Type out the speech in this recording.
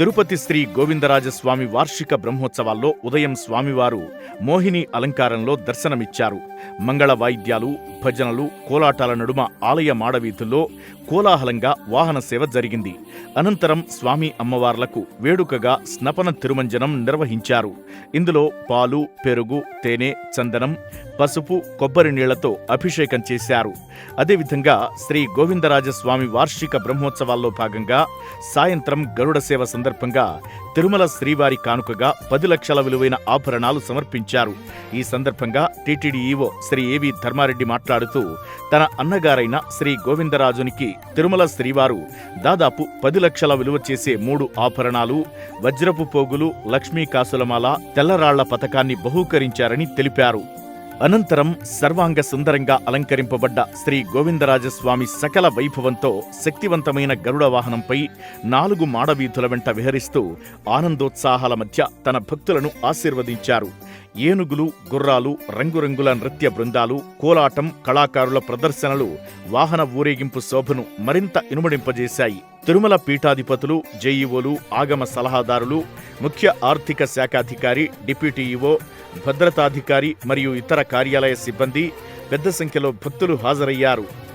తిరుపతి శ్రీ గోవిందరాజస్వామి వార్షిక బ్రహ్మోత్సవాల్లో ఉదయం స్వామివారు మోహిని అలంకారంలో దర్శనమిచ్చారు. మంగళ వాయిద్యాలు భజనలు కోలాటాల నడుమ ఆలయ మాడవీధుల్లో కోలాహలంగా వాహన సేవ జరిగింది. అనంతరం స్వామి అమ్మవార్లకు వేడుకగా స్నపన తిరుమంజనం నిర్వహించారు. ఇందులో పాలు పెరుగు తేనె చందనం పసుపు కొబ్బరి నీళ్ళతో అభిషేకం చేశారు. అదేవిధంగా శ్రీ గోవిందరాజస్వామి వార్షిక బ్రహ్మోత్సవాల్లో భాగంగా సాయంత్రం గరుడ సేవ సందర్భంగా తిరుమల శ్రీవారి కానుకగా పది లక్షల విలువైన ఆభరణాలు సమర్పించారు. ఈ సందర్భంగా టీటీడీ ఈవో శ్రీ ఏవి ధర్మారెడ్డి మాట్లాడుతూ తన అన్నగారైన శ్రీ గోవిందరాజునికి తిరుమల శ్రీవారు దాదాపు పది లక్షల విలువ చేసే మూడు ఆభరణాలు వజ్రపు పోగులు లక్ష్మీ కాసులమాల తెల్లరాళ్ళ పథకాన్ని బహూకరించారని తెలిపారు. అనంతరం సర్వాంగ సుందరంగా అలంకరింపబడ్డ శ్రీ గోవిందరాజస్వామి సకల వైభవంతో శక్తివంతమైన గరుడ వాహనంపై నాలుగు మాడవీధుల వెంట విహరిస్తూ ఆనందోత్సాహాల మధ్య తన భక్తులను ఆశీర్వదించారు. ఏనుగులు గుర్రాలు రంగురంగుల నృత్య బృందాలు కోలాటం కళాకారుల ప్రదర్శనలు వాహన ఊరేగింపు శోభను మరింత ఇనుమడింపజేశాయి. తిరుమల పీఠాధిపతులు జేఈఓలు ఆగమ సలహాదారులు ముఖ్య ఆర్థిక శాఖాధికారి డిప్యూటీఈఓ భద్రతాధికారి మరియు ఇతర కార్యాలయ సిబ్బంది పెద్ద సంఖ్యలో భక్తులు హాజరయ్యారు.